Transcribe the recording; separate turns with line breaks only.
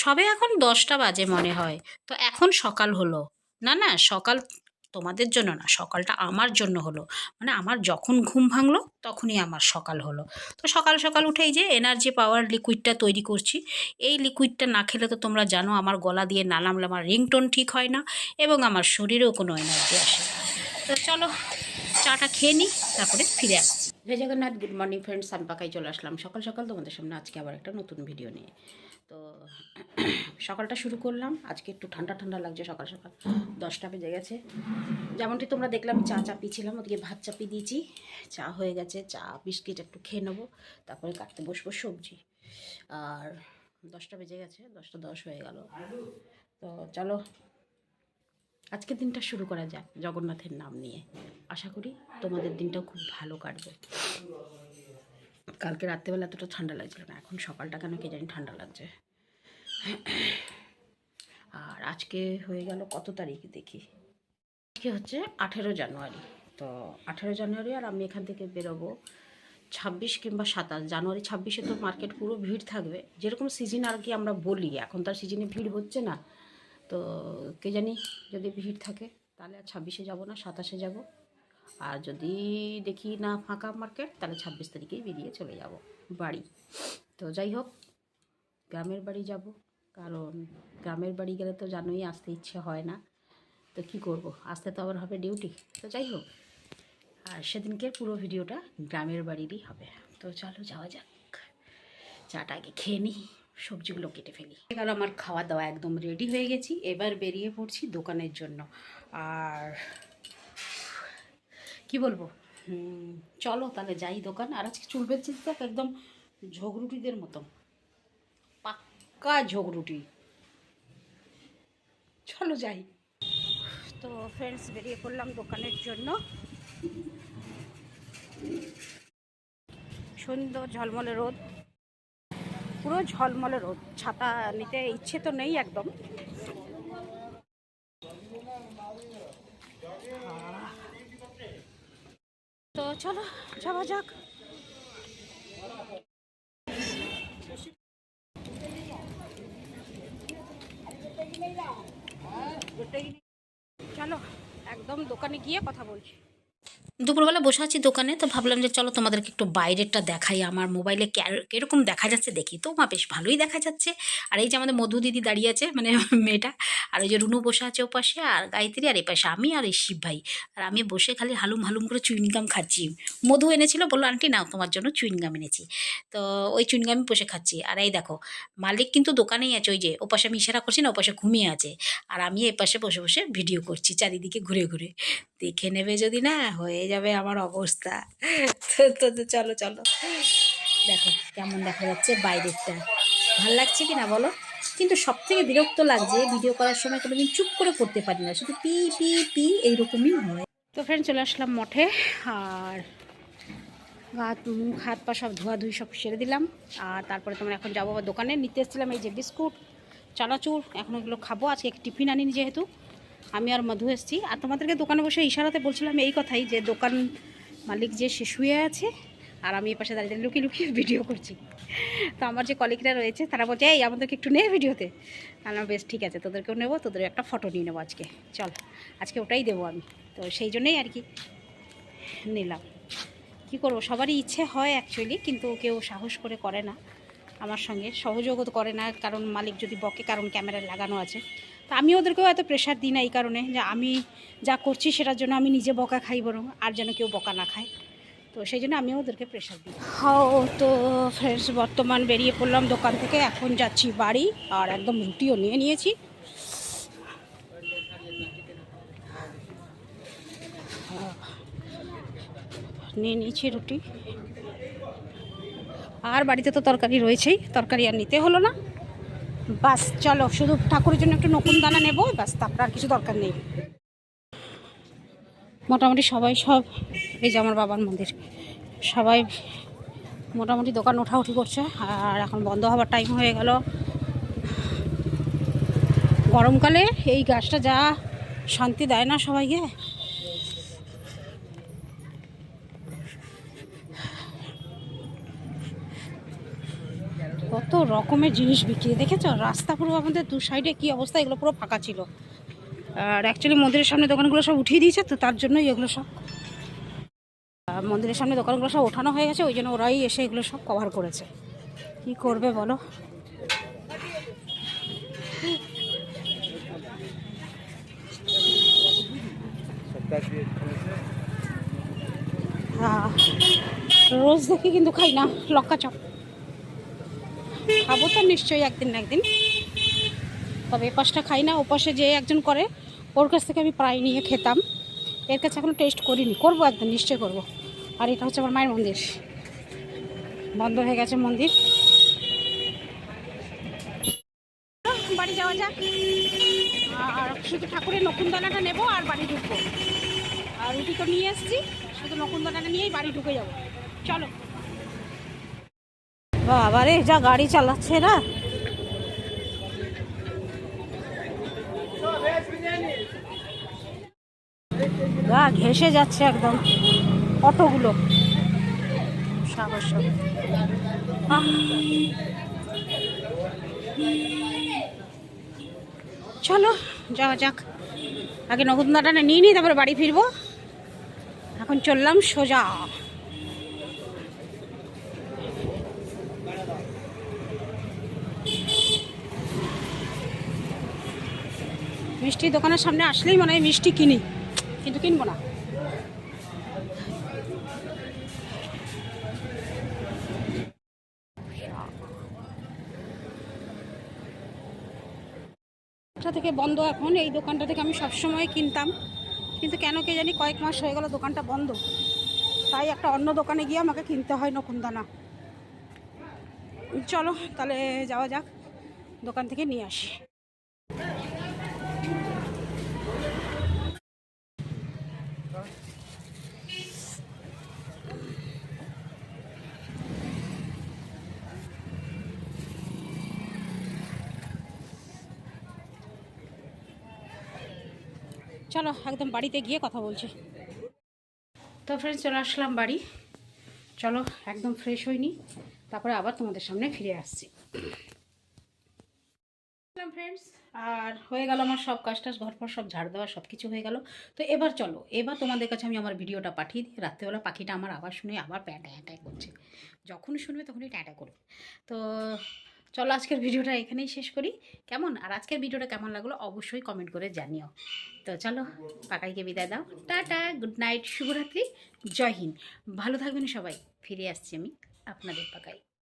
সবে এখন দশটা বাজে মনে হয়। তো এখন সকাল হলো। না না, সকাল তোমাদের জন্য না, সকালটা আমার জন্য হলো। মানে আমার যখন ঘুম ভাঙলো, তখনই আমার সকাল হলো। তো সকাল সকাল উঠেই যে এনার্জি পাওয়ার লিকুইডটা তৈরি করছি। এই লিকুইডটা না খেলে তো তোমরা জানো আমার গলা দিয়ে না নামলে আমার রিংটোন ঠিক হয় না এবং আমার শরীরেও কোনো এনার্জি আসে তো চলো, চাটা খেয়ে নিই, তারপরে ফিরে আসছি। জয় জগন্নাথ গুড মর্নিং ফ্রেন্ডস আমি পাকাই চলে আসলাম। সকাল সকাল তোমাদের সামনে আজকে আবার একটা নতুন ভিডিও নিয়ে। তো সকালটা শুরু করলাম। আজকে একটু ঠান্ডা ঠান্ডা লাগছে সকাল সকাল। দশটা বেজে গেছে। যেমনটি তোমরা দেখলাম, চা চাপিয়েছিলাম ওদিকে ভাত চাপিয়ে দিয়েছি। চা হয়ে গেছে, চা, বিস্কিট একটু খেয়ে নেব। তারপরে কাটতে বসবো সবজি। আর দশটা বেজে গেছে, দশটা দশ হয়ে গেল। তো চলো, আজকের দিনটা শুরু করা যাক জগন্নাথের নাম নিয়ে। আশা করি তোমাদের দিনটাও খুব ভালো কাটবে। কালকে রাত্রেবেলা এতটা ঠান্ডা লাগছিল না, এখন সকালটা কেন কে জানি ঠান্ডা লাগছে। আর আজকে হয়ে গেল কত তারিখ দেখি? আজকে হচ্ছে আঠেরো জানুয়ারি। তো আঠেরো জানুয়ারি আর আমি এখান থেকে বেরোবো ছাব্বিশ কিংবা সাতাশ। জানুয়ারি ছাব্বিশে তো মার্কেট পুরো ভিড় থাকবে। যেরকম সিজন আর কি আমরা বলি, এখন তো আর সিজনে ভিড় হচ্ছে না। তো কে জানি যদি ভিড় থাকে, তাহলে আর ছাব্বিশে যাব না, সাতাশে যাব। আর যদি দেখি না ফাঁকা মার্কেট তাহলে ছাব্বিশ তারিখেই বেরিয়ে চলে যাব, বাড়ি। তো যাই হোক, গ্রামের বাড়ি যাব, কারণ গ্রামের বাড়ি গেলে তো জানোই আসতে ইচ্ছে হয় না। তো কি করব, আসতে তো আবার হবে ডিউটি তো যাই হোক, আর সেদিনকে পুরো ভিডিওটা গ্রামের বাড়িরই হবে। তো চলো যাওয়া যাক, চাটা আগে খেয়ে নিই, সবজিগুলো কেটে ফেলি। গেল আমার খাওয়া দাওয়া একদম রেডি হয়ে গেছি, এবার বেরিয়ে পড়ছি দোকানের জন্য। আর কি বলব? চলো তাহলে যাই দোকান। আর আজকে চুল বেঁচে দেখ একদম ঝগরুটিদের মতো পাক্কা ঝগরুটি চলো যাই। তো ফ্রেন্ডস বেরিয়ে পড়লাম দোকানের জন্য। সুন্দর ঝলমলে রোদ। পুরো ঝলমলে রোদ। ছাতা নিতে ইচ্ছে তো নেই একদম। চলো যাওয়া যাক। চলো একদম দোকানে গিয়ে কথা বলছি। দুপুরবেলা বসে আছি দোকানে, তো ভাবলাম যে চলো তোমাদেরকে একটু বাইরেরটা দেখাই। আমার মোবাইলে কীরকম দেখা যাচ্ছে দেখি তো, মা বেশ ভালোই দেখা যাচ্ছে। আর এই যে আমাদের মধু দিদি দাঁড়িয়ে আছে মানে মেয়েটা, আর ওই যে রুনু বসে আছে ও পাশে আর গায়ত্রী, আর এই পাশে আমি আর এই শিব ভাই। আর আমি বসে খালি হালুম হালুম করে চুইনগাম খাচ্ছি। মধু এনেছিল, বলল, আন্টি, নাও, তোমার জন্য চুইনগাম এনেছি। তো ওই চুইনগামই বসে খাচ্ছি। আর এই দেখো, মালিক কিন্তু দোকানেই আছে ওই যে ও পাশে আমি ইশারা করছি না ও পাশে ঘুমিয়ে আছে। আর আমি এ পাশে বসে বসে ভিডিও করছি, চারিদিকে ঘুরে ঘুরে। দেখে নেবে যদি না, হয়ে যাবে আমার অবস্থা। তো তো চলো চলো। দেখো কেমন দেখা যাচ্ছে বাইরেরটা। ভালো লাগছে কি না বলো? কিন্তু সব থেকে বিরক্ত লাগছে ভিডিও করার সময় কোনোদিন চুপ করে করতে পারি না। শুধু পি পি পি এইরকমই হয়। তো ফ্রেন্ড চলে আসলাম মঠে আর হাত, মুখ, হাত, পা সব ধোয়াধুয়ি সব সেরে দিলাম। আর তারপরে তোমরা এখন যাব দোকানে। নিতে এসেছিলাম এই যে বিস্কুট, চানাচুর। এখন এগুলো খাব। আজকে টিফিন আনিনি যেহেতু। আমি আর মধু এসেছি। আর তোমাদেরকে দোকানে বসে ইশারাতে বলছিলাম এই কথাই যে দোকান মালিক যে সে শুয়ে আছে, আর আমি এই পাশে দাঁড়িয়ে দাঁড়িয়ে লুকিয়ে লুকিয়ে ভিডিও করছি। তো আমার যে কলিগরা রয়েছে, তারা বলছে, এই, আমাদেরকে একটু নে ভিডিওতে আমার বেশ, ঠিক আছে, তোদেরকেও নেব, তোদের একটা ফটো নিয়ে নেব আজকে। চল, আজকে ওটাই দেবো আমি। তো সেই জন্যই আর কি নিলাম। কি করব, সবারই ইচ্ছে হয় অ্যাকচুয়ালি কিন্তু কেউ সাহস করে করে না। আমার সঙ্গে সহযোগও করে না, কারণ মালিক যদি বকে, কারণ ক্যামেরা লাগানো আছে। তো আমি ওদেরকেও এত প্রেশার দিই না এই কারণে যে আমি যা করছি সেটার জন্য আমি নিজে বকা খাই বরং আর যেন কেউ বকা না খায়। তো সেই জন্য আমিও ওদেরকে প্রেশার দিই। হাও তো ফ্রেন্ডস বর্তমান বেরিয়ে পড়লাম দোকান থেকে, এখন যাচ্ছি বাড়ি আর একদম রুটিও নিয়ে নিয়েছি। নিয়ে নিয়েছি রুটি। আর বাড়িতে তো তরকারি রয়েছেই, তরকারি আর নিতে হলো না। বাস, চলো, শুধু ঠাকুরের জন্য একটু নকুন দানা নেব, বাস, তারপর আর কিছু দরকার নেই। মোটামুটি সবাই সব, এই যে আমার বাবার মন্দির, সবাই মোটামুটি দোকান ওঠাউঠি করছে, আর এখন বন্ধ হওয়ার টাইম হয়ে গেল। গরমকালে এই গাছটা যা শান্তি দেয় না সবাইকে কত
রকমের জিনিস বিক্রি দেখেছ? রাস্তা পুরো আমাদের দু সাইডে কি অবস্থা? এগুলো পুরো ফাঁকা ছিল। আর অ্যাকচুয়ালি মন্দিরের সামনে দোকানগুলো সব উঠিয়ে দিয়েছে, তো তার জন্যই এগুলো সব। মন্দিরের সামনে দোকানগুলো সব ওঠানো হয়ে গেছে, ওই জন্য ওরাই এসে এগুলো সব কভার করেছে। কি করবে বলো? রোজ দেখি কিন্তু খাই না, লক্কা চপ। খাব তো নিশ্চয়ই একদিন না একদিন। তবে এ পাশটা খাই না ও পাশে যে একজন করে, ওর কাছ থেকে আমি প্রায় নিয়ে খেতাম। এর কাছে এখনও টেস্ট করিনি, করব একদিন, নিশ্চয়ই করব। আর এটা হচ্ছে আমার মায়ের মন্দির। বন্ধ হয়ে গেছে মন্দির। বাড়ি যাওয়া যাক। আর শুধু ঠাকুরের নকুনদানাটা নেব আর বাড়ি ঢুকবো। আর রুটি তো নিয়ে এসেছি, শুধু নকুনদানাটা নিয়েই বাড়ি ঢুকে যাব। চলো। বাবা রে, যা গাড়ি চালাচ্ছে না। গা ঘেসে যাচ্ছে একদম অটোগুলো। চলো, যাওয়া যাক। আগে নকুন্দাটা নিয়ে নিই, তারপরে বাড়ি ফিরবো। এখন চললাম সোজা। মিষ্টির দোকানের সামনে আসলেই মনে হয় মিষ্টি কিনি, কিন্তু কিনবো না। থেকে বন্ধ এখন, এই দোকানটা থেকে আমি সবসময় কিনতাম, কিন্তু কেন কে জানি কয়েক মাস হয়ে গেল দোকানটা বন্ধ। তাই একটা অন্য দোকানে গিয়ে আমাকে কিনতে হয় নকুনদানা চলো, তাহলে যাওয়া যাক, দোকান থেকে নিয়ে আসি। চলো একদম বাড়িতে গিয়ে কথা বলছি। তো ফ্রেন্ডস চলে আসলাম বাড়ি। চলো একদম ফ্রেশ হইনি, তারপরে আবার তোমাদের সামনে ফিরে আসছি। ফ্রেন্ডস আর হয়ে গেল আমার সব কাজ টাজ, ঘর ফর সব ঝাড় দেওয়া, সব কিছু হয়ে গেল। তো এবার চলো, এবার তোমাদের কাছে আমি আমার ভিডিওটা পাঠিয়ে দিই। রাত্রেবেলা পাখিটা আমার আবার শুনে আবার প্যাটা অ্যাটাক করছে। যখনই শুনবে তখনই ট্যাটা করবে। তো চলো আজকের ভিডিওটা এখানেই শেষ করি। কেমন? আর আজকের ভিডিওটা কেমন লাগল অবশ্যই কমেন্ট করে জানিও। তো চলো, পাকাইকে বিদায় দাও। টাটা গুড নাইট শুভরাত্রি, জয় হিন্দ। ভালো থাকবেন সবাই। ফিরে আসছি আমি আপনাদের পাকাই